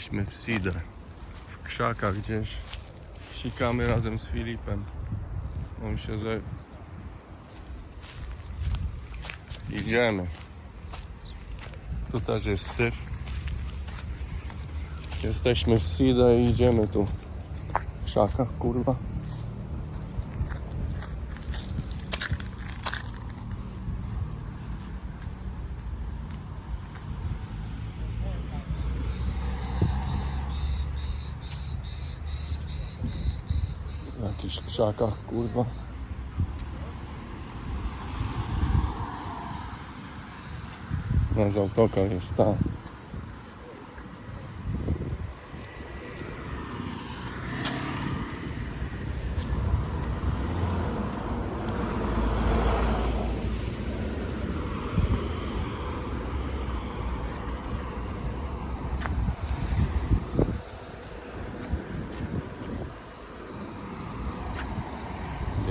Jesteśmy w Cedar, w krzakach gdzieś. Sikamy razem z Filipem. On się ze... Idziemy. Tu też jest syf. Jesteśmy w Cedar i idziemy tu. W krzakach, kurwa. W jakichś krzakach, kurwa. Na z autokar jest tam.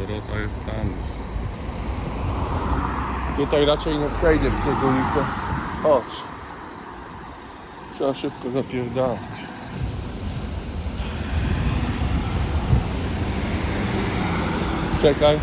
Dorota jest tam. Tutaj raczej nie przejdziesz przez ulicę. Chodź. Trzeba szybko zapierdalać. Czekaj.